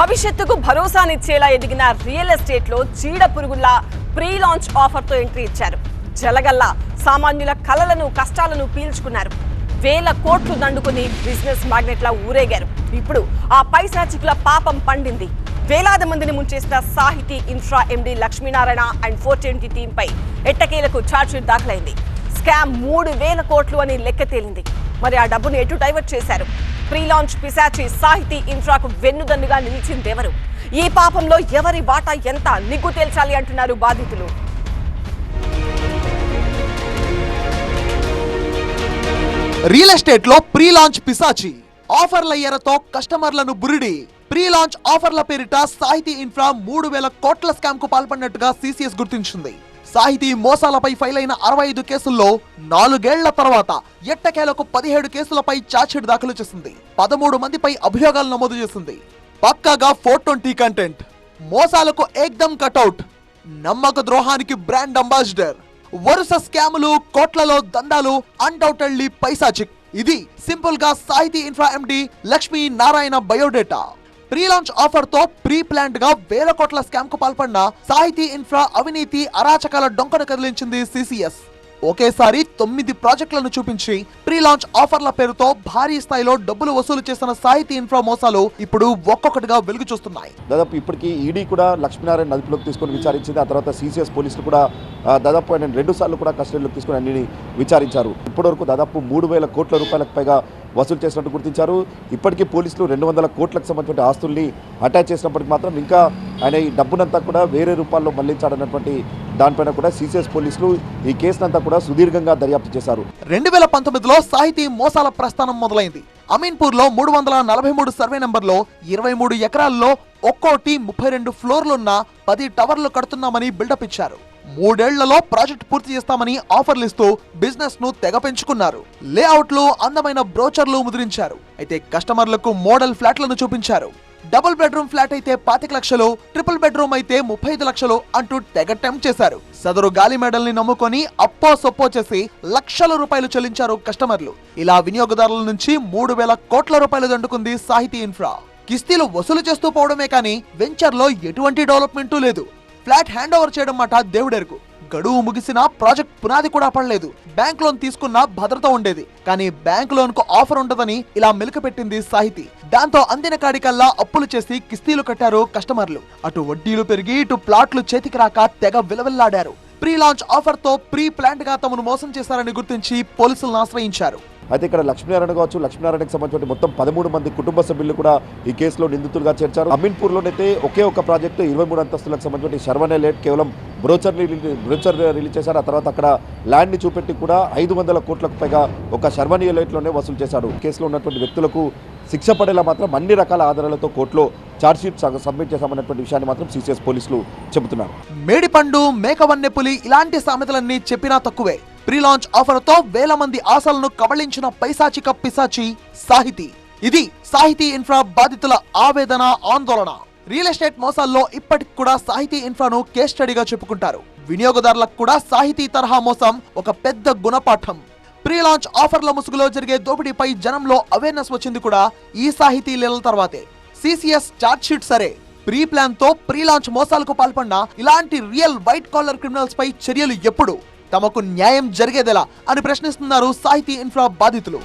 భవిష్యత్తుకు భరోసానిచ్చేలా ఎదిగిన రియల్ ఎస్టేట్లో చీడ పురుగుల్లా ప్రీ లాంచ్ ఆఫర్తో ఎంట్రీ ఇచ్చారు. జలగల్లా సామాన్యుల కలలను కష్టాలను పీల్చుకున్నారు. వేల కోట్లు దండుకుని బిజినెస్ మ్యాగ్నెట్లా ఊరేగారు. ఇప్పుడు ఆ పైశాచికుల పాపం పండింది. వేలాది మందిని ముంచేసిన Sahiti Infra MD Lakshminarayana and four twenty టీంపై ఎట్టకేలకు ఛార్జ్షీట్ దాఖలైంది. స్కామ్ మూడు వేల కోట్లు అని లెక్క తేలింది. మరి ఆ డబ్బును ఎటు డైవర్ట్ చేశారు? ప్రీ లాంచ్ పిశాచి సాహితీ ఇన్ఫ్రాకు వెన్నుదన్నుగా నిలిచిందెవరు? ఈ పాపంలో ఎవరి వాటా ఎంత నిగ్గు తేల్చాలి అంటున్నారు బాధితులు. రియల్ ఎస్టేట్లో ప్రీ లాంచ్ పిశాచి ఆఫర్ల ఎరతో కస్టమర్లను బురిడి. ప్రీ లాంచ్ ఆఫర్ల పేరిట సాహితీ ఇన్ఫ్రా మూడు వేల కోట్ల స్కామ్కు పాల్పడినట్టుగా సిసిఎస్ గుర్తించింది. సాహితీ మోసాలపై ఫైల్ అయిన అరవై ఐదు కేసుల్లో నాలుగేళ్ళ తర్వాత ఎట్టకేలకు పదిహేడు కేసులపై చార్జ్షీట్ దాఖలు చేసింది. పదమూడు మందిపై అభియోగాలు నమోదు చేసింది. పక్కాగా ఫోర్ ట్వంటీ కంటెంట్. మోసాలకు ఏక్దమ్ కటౌట్ నమ్మక ద్రోహానికి బ్రాండ్ అంబాసిడర్. వరుస స్కాములు కోట్లలో దందాలు అన్డౌటెడ్లీ పైసాచిక్ ఇది సింపుల్గా Sahiti Infra MD Lakshmi Narayana biodata. Pre launch ఆఫర్తో pre ప్లాంట్గా వేల కోట్ల స్కామ్కు పాల్పడిన సాహితీ ఇన్ఫ్రా అవినీతి అరాచకాల డొంకను కదిలించింది సిసిఎస్. ఒకేసారి తొమ్మిది ప్రాజెక్టులను చూపించి ప్రీ లాంచ్ ఆఫర్ల పేరుతో భారీ స్థాయిలో డబ్బులు వసూలు చేసిన సాహితీ ఇన్ఫ్రా మోసాలు ఇప్పుడు ఒక్కొక్కటిగా వెలుగు చూస్తున్నాయి. దాదాపు ఇప్పటికీ ఈడీ కూడా లక్ష్మీనారాయణ అదుపులోకి తీసుకొని విచారించింది. ఆ తర్వాత సీసీఎస్ పోలీసులు కూడా దాదాపు ఆయన రెండు సార్లు కూడా కస్టడీలోకి తీసుకొని అన్ని విచారించారు. ఇప్పటివరకు దాదాపు మూడు వేల కోట్ల రూపాయలకు పైగా వసూలు చేసినట్టు గుర్తించారు. ఇప్పటికీ పోలీసులు రెండు వందల కోట్లకు సంబంధించిన ఆస్తుల్ని అటాచ్ చేసినప్పటికి మాత్రం ఇంకా ఆయన ఈ డబ్బునంతా కూడా వేరే రూపాల్లో మళ్ళించాడన్నటువంటి దానిపైన కూడా సిసిఎస్ పోలీసులు ఈ కేసునంతా కూడా సుదీర్ఘంగా దర్యాప్తు చేశారు. రెండు వేల పంతొమ్మిదిలో సాహితీ మోసాల ప్రస్థానం మొదలైంది. అమీన్పూర్లో మూడు వందల నలభై మూడు సర్వే నంబర్లో ఇరవై మూడు ఎకరాల్లో ఒక్కోటి ముప్పై రెండు ఫ్లోర్లున్న పది టవర్లు కడుతున్నామని బిల్డప్ ఇచ్చారు. మూడేళ్ళలో ప్రాజెక్ట్ పూర్తి చేస్తామని ఆఫర్లు ఇస్తూ బిజినెస్ను తెగ పెంచుకున్నారు. లేఅవుట్లు అందమైన బ్రోచర్లు ముద్రించారు. అయితే కస్టమర్లకు మోడల్ ఫ్లాట్లను చూపించారు. డబుల్ బెడ్రూమ్ ఫ్లాట్ అయితే పాతిక లక్షలు ట్రిపుల్ బెడ్రూమ్ అయితే ముప్పై ఐదు లక్షలు అంటూ తెగ టెంప్ట్ చేశారు. సదరు గాలి మెడల్ని నమ్ముకొని అప్పో సొప్పో చేసి లక్షల రూపాయలు చెల్లించారు కస్టమర్లు. ఇలా వినియోగదారుల నుంచి మూడు వేల కోట్ల రూపాయలు దండుకుంది సాహితీ ఇన్ఫ్రా. కిస్తీలు వసూలు చేస్తూ పోవడమే కానీ వెంచర్లో ఎటువంటి డెవలప్మెంటూ లేదు. ఫ్లాట్ హ్యాండ్ ఓవర్ చేయడం మాట దేవుడెరుకు. గడువు ముగిసినా ప్రాజెక్ట్ పునాది కూడా పడలేదు. బ్యాంక్ లోన్ తీసుకున్న భద్రత ఉండేది. కానీ బ్యాంక్ లోన్కు ఆఫర్ ఉండదని ఇలా మెలుక పెట్టింది సాహితీ. దాంతో అందిన కాడికల్లా అప్పులు చేసి కిస్తీలు కట్టారు కస్టమర్లు. అటు వడ్డీలు పెరిగి ఇటు ప్లాట్లు చేతికి రాక తెగ విలవిల్లాడారు. ప్రీ లాంచ్ ఆఫర్తో ప్రీ ప్లాంట్గా తమను మోసం చేశారని గుర్తించి పోలీసులను ఆశ్రయించారు. అయితే ఇక్కడ లక్ష్మీనారాయణ కావచ్చు లక్ష్మీనారాయణకి సంబంధించిన మొత్తం పదమూడు మంది కుటుంబ సభ్యులు కూడా ఈ కేసులో నిందితులుగా చేర్చారు. అమీన్పూర్లోనైతే ఒకే ఒక ప్రాజెక్టు ఇరవై మూడు అంతస్తులకు సంబంధించిన శర్వనే లేట్ కేవలం బ్రోచర్ బ్రోచర్ రిలీజ్ చేశారు. ఆ తర్వాత అక్కడ ల్యాండ్ని చూపెట్టి కూడా ఐదు వందల కోట్లకు పైగా ఒక శర్వనీయ లైట్లోనే వసూలు చేశాడు కేసులో ఉన్నటువంటి వ్యక్తులకు శిక్ష పడేలా మాత్రం అన్ని రకాల ఆధారాలతో కోర్టులో ఛార్జ్షీట్ సబ్మిట్ చేశామన్నటువంటి విషయాన్ని మాత్రం సిసిఎస్ పోలీసులు చెబుతున్నారు. మేడిపండు మేకవన్నెపులి ఇలాంటి సామెతలన్నీ చెప్పినా తక్కువే. ప్రీ లాంచ్ ఆఫర్తో వేల మంది ఆశలను కబళించిన పైశాచిక పిశాచి సాహితీ. ఇది సాహితీ ఇన్ఫ్రా బాధితుల ఆవేదన ఆందోళన. రియల్ ఎస్టేట్ మోసాల్లో ఇప్పటికి కూడా సాహితీ ఇన్ఫ్రాను కేస్ స్టడీగా చెప్పుకుంటారు. వినియోగదారులకు కూడా సాహితీ తరహా మోసం ఒక పెద్ద గుణపాఠం. ప్రీ లాంచ్ ఆఫర్ల ముసుగులో జరిగే దోపిడీపై జనంలో అవేర్నెస్ వచ్చింది కూడా ఈ సాహితీ లీలల తర్వాతే. సిసిఎస్ చార్జ్ షీట్ సరే. ప్రీ ప్లాన్తో ప్రీ లాంచ్ మోసాలకు పాల్పడిన ఇలాంటి రియల్ వైట్ కాలర్ క్రిమినల్స్ పై చర్యలు ఎప్పుడు? తమకు న్యాయం జరిగేదెలా అని ప్రశ్నిస్తున్నారు సాహితీ ఇన్ఫ్రా బాధితులు.